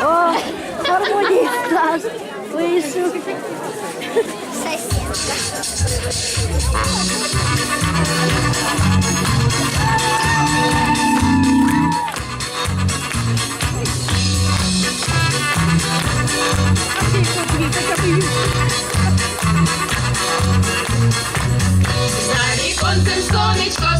О, гармоніст вийшов. За сонечко